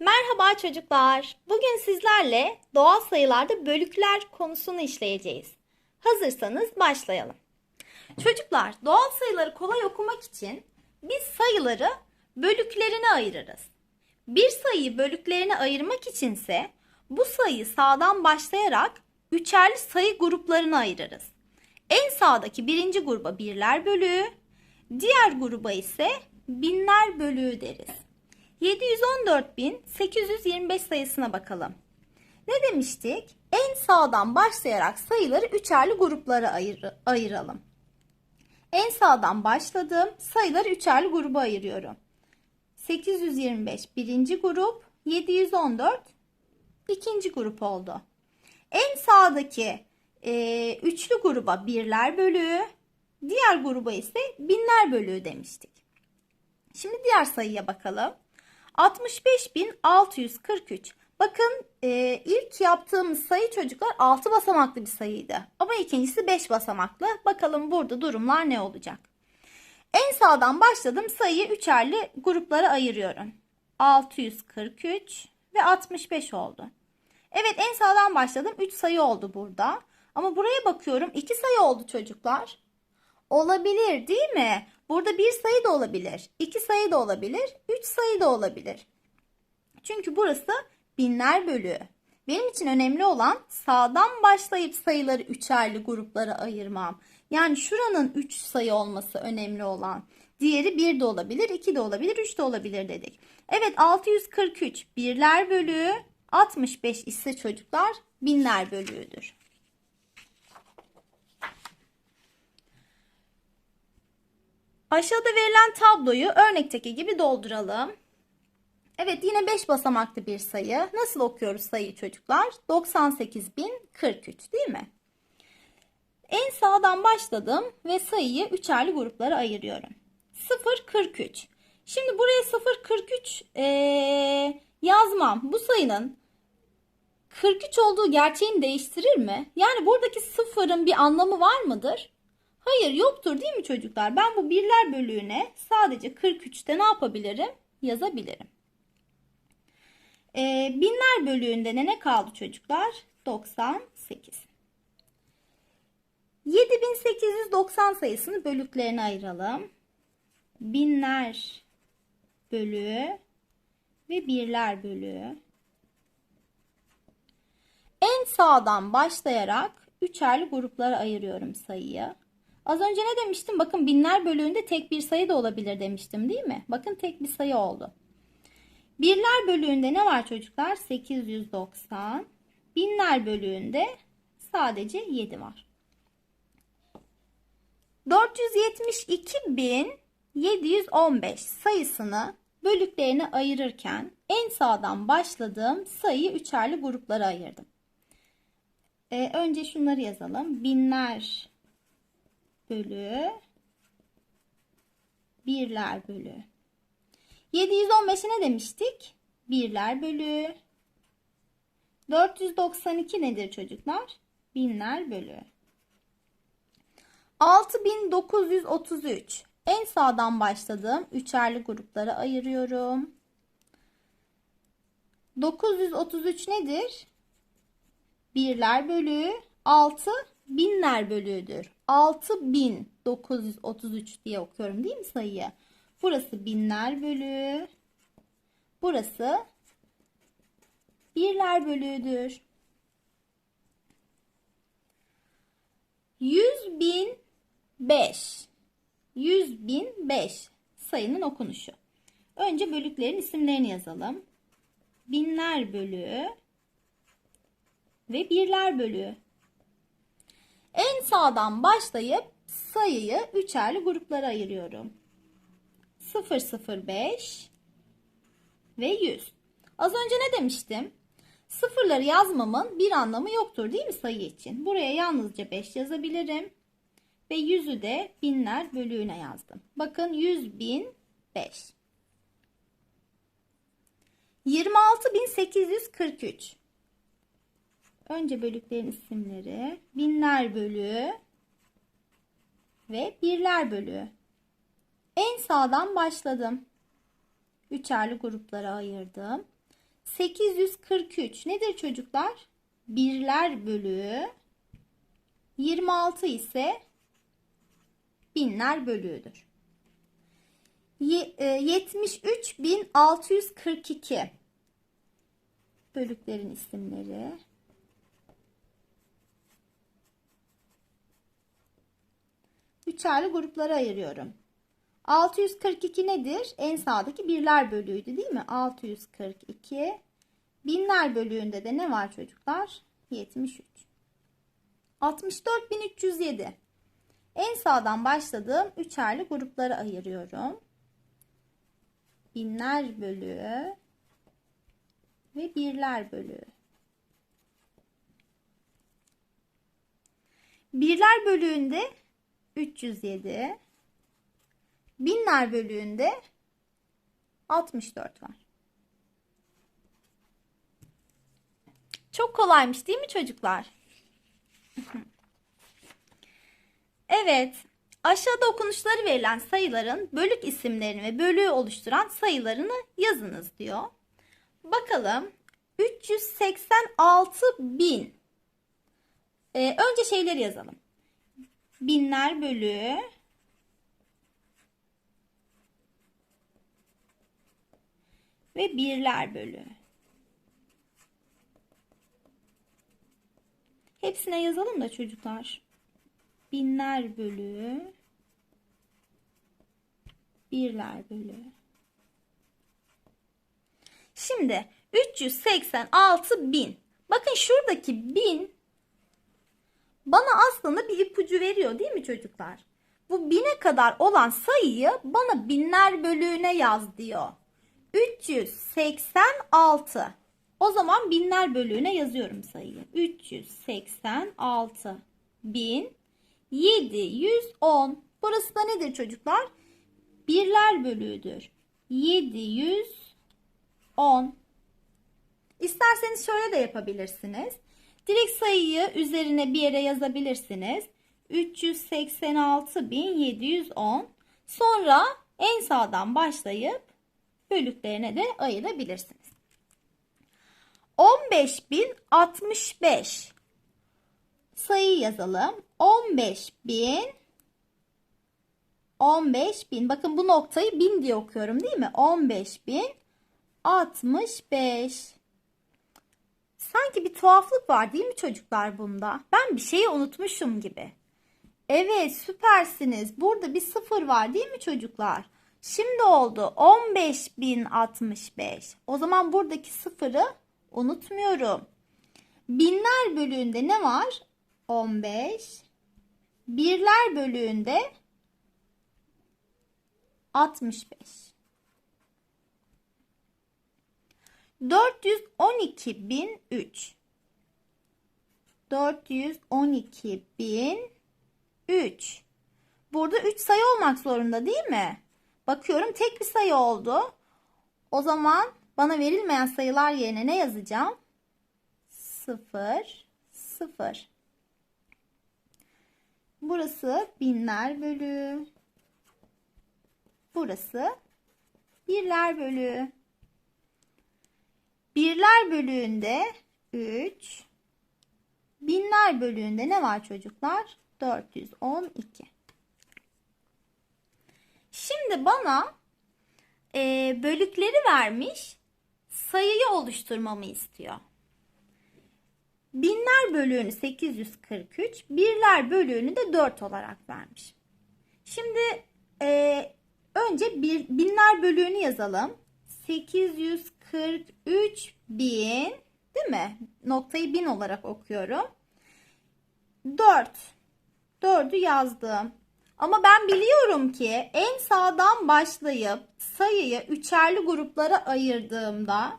Merhaba çocuklar. Bugün sizlerle doğal sayılarda bölükler konusunu işleyeceğiz. Hazırsanız başlayalım. Çocuklar, doğal sayıları kolay okumak için biz sayıları bölüklerine ayırırız. Bir sayıyı bölüklerine ayırmak içinse bu sayıyı sağdan başlayarak üçerli sayı gruplarına ayırırız. En sağdaki birinci gruba birler bölüğü, diğer gruba ise binler bölüğü deriz. 714.825 sayısına bakalım. Ne demiştik? En sağdan başlayarak sayıları üçerli gruplara ayır- ayıralım. En sağdan başladım. Sayıları üçerli gruba ayırıyorum. 825 birinci grup, 714 ikinci grup oldu. En sağdaki e, üçlü gruba birler bölüğü, diğer gruba ise binler bölüğü demiştik. Şimdi diğer sayıya bakalım. 65.643. Bakın e, ilk yaptığımız sayı çocuklar 6 basamaklı bir sayıydı. Ama ikincisi 5 basamaklı. Bakalım burada durumlar ne olacak? En sağdan başladım sayıyı üçerli gruplara ayırıyorum. 643 ve 65 oldu. Evet en sağdan başladım 3 sayı oldu burada. Ama buraya bakıyorum 2 sayı oldu çocuklar. Olabilir değil mi? Burada bir sayı da olabilir, iki sayı da olabilir, üç sayı da olabilir. Çünkü burası binler bölüğü. Benim için önemli olan sağdan başlayıp sayıları üçerli gruplara ayırmam. Yani şuranın 3 sayı olması önemli olan. Diğeri 1 de olabilir, 2 de olabilir, 3 de olabilir dedik. Evet 643 birler bölüğü, 65 ise çocuklar binler bölüğüdür. Aşağıda verilen tabloyu örnekteki gibi dolduralım. Evet yine 5 basamaklı bir sayı. Nasıl okuyoruz sayıyı çocuklar? 98.043 değil mi? En sağdan başladım ve sayıyı üçerli gruplara ayırıyorum. 0.43. Şimdi buraya 0.43 ee, yazmam. Bu sayının 43 olduğu gerçeğini değiştirir mi? Yani buradaki sıfırın bir anlamı var mıdır? Hayır yoktur değil mi çocuklar? Ben bu birler bölüğüne sadece 43'te ne yapabilirim? Yazabilirim. Ee, binler bölüğünde ne, ne kaldı çocuklar? 98. 7890 sayısını bölüklerine ayıralım. Binler bölüğü ve birler bölüğü. En sağdan başlayarak üçerli gruplara ayırıyorum sayıyı. Az önce ne demiştim? Bakın binler bölüğünde tek bir sayı da olabilir demiştim değil mi? Bakın tek bir sayı oldu. Birler bölüğünde ne var çocuklar? 890. Binler bölüğünde sadece 7 var. 472.715 sayısını bölüklerine ayırırken en sağdan başladığım sayıyı üçerli gruplara ayırdım. Ee, önce şunları yazalım. Binler bölü birler bölü. 715'e ne demiştik? Birler bölü. 492 nedir çocuklar? Binler bölü. 6933. En sağdan başladığım üçerli gruplara ayırıyorum. 933 nedir? Birler bölü 6 binler bölüğüdür. 6933 diye okuyorum değil mi sayıyı? Burası binler bölüğü. Burası birler bölüğüdür. 100 bin 5. 100 bin 5 sayının okunuşu. Önce bölüklerin isimlerini yazalım. Binler bölüğü ve birler bölüğü. En sağdan başlayıp sayıyı üçerli gruplara ayırıyorum. 005 ve 100. Az önce ne demiştim? Sıfırları yazmamın bir anlamı yoktur değil mi sayı için? Buraya yalnızca 5 yazabilirim. Ve 100'ü de binler bölüğüne yazdım. Bakın 100 bin 5. 26.843. Önce bölüklerin isimleri. Binler bölüğü ve birler bölüğü. En sağdan başladım. Üçerli gruplara ayırdım. 843 nedir çocuklar? Birler bölüğü. 26 ise binler bölüğüdür. Ye- e, 73.642 bölüklerin isimleri. Üçerli gruplara ayırıyorum. 642 nedir? En sağdaki birler bölüğüydü değil mi? 642. Binler bölüğünde de ne var çocuklar? 73. 64307. En sağdan başladığım üçerli gruplara ayırıyorum. Binler bölüğü ve birler bölüğü. Birler bölüğünde 307. Binler bölüğünde 64 var. Çok kolaymış değil mi çocuklar? evet. Aşağıda okunuşları verilen sayıların bölük isimlerini ve bölüğü oluşturan sayılarını yazınız diyor. Bakalım 386 bin. Ee, önce şeyleri yazalım. Binler bölüğü ve birler bölüğü. Hepsine yazalım da çocuklar. Binler bölüğü, birler bölüğü. Şimdi 386 bin. Bakın şuradaki bin bana aslında bir ipucu veriyor değil mi çocuklar? Bu bine kadar olan sayıyı bana binler bölüğüne yaz diyor. 386. O zaman binler bölüğüne yazıyorum sayıyı. 386 bin 710. Burası da nedir çocuklar? Birler bölüğüdür. 710. İsterseniz şöyle de yapabilirsiniz. Direkt sayıyı üzerine bir yere yazabilirsiniz. 386.710. Sonra en sağdan başlayıp bölüklerine de ayırabilirsiniz. 15.065 sayı yazalım. 15.000 15.000 bakın bu noktayı 1000 diye okuyorum değil mi? 15.065 Sanki bir tuhaflık var değil mi çocuklar bunda? Ben bir şeyi unutmuşum gibi. Evet süpersiniz. Burada bir sıfır var değil mi çocuklar? Şimdi oldu 15.065. O zaman buradaki sıfırı unutmuyorum. Binler bölüğünde ne var? 15. Birler bölüğünde 65. 412.003 412.003 Burada 3 sayı olmak zorunda değil mi? Bakıyorum tek bir sayı oldu. O zaman bana verilmeyen sayılar yerine ne yazacağım? 0 0 Burası binler bölüğü. Burası birler bölüğü. Birler bölüğünde 3. Binler bölüğünde ne var çocuklar? 412. Şimdi bana e, bölükleri vermiş sayıyı oluşturmamı istiyor. Binler bölüğünü 843, birler bölüğünü de 4 olarak vermiş. Şimdi e, önce bir, binler bölüğünü yazalım. 843 bin değil mi? Noktayı bin olarak okuyorum. 4. 4'ü yazdım. Ama ben biliyorum ki en sağdan başlayıp sayıyı üçerli gruplara ayırdığımda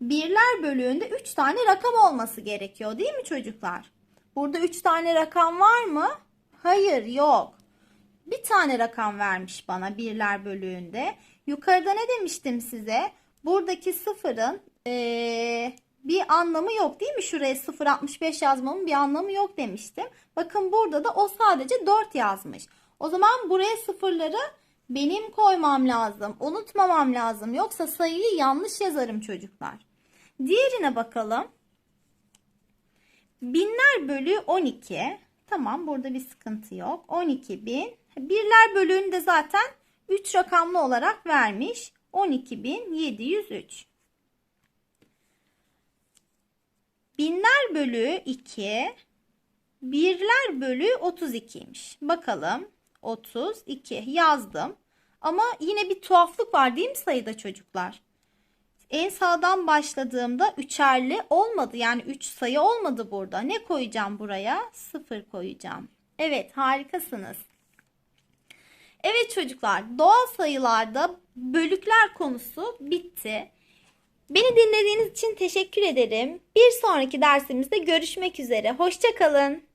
birler bölüğünde 3 tane rakam olması gerekiyor değil mi çocuklar? Burada 3 tane rakam var mı? Hayır yok. Bir tane rakam vermiş bana birler bölüğünde. Yukarıda ne demiştim size? Buradaki sıfırın ee, bir anlamı yok değil mi? Şuraya 0.65 yazmamın bir anlamı yok demiştim. Bakın burada da o sadece 4 yazmış. O zaman buraya sıfırları Benim koymam lazım. Unutmamam lazım. Yoksa sayıyı yanlış yazarım çocuklar. Diğerine bakalım. Binler bölü 12. Tamam burada bir sıkıntı yok. 12 bin. Birler bölüğünü de zaten 3 rakamlı olarak vermiş. 12.703. Binler bölü 2. Birler bölü 32'ymiş. Bakalım. 32 yazdım. Ama yine bir tuhaflık var değil mi sayıda çocuklar? En sağdan başladığımda üçerli olmadı. Yani 3 sayı olmadı burada. Ne koyacağım buraya? 0 koyacağım. Evet harikasınız. Evet çocuklar doğal sayılarda bölükler konusu bitti. Beni dinlediğiniz için teşekkür ederim. Bir sonraki dersimizde görüşmek üzere. Hoşçakalın.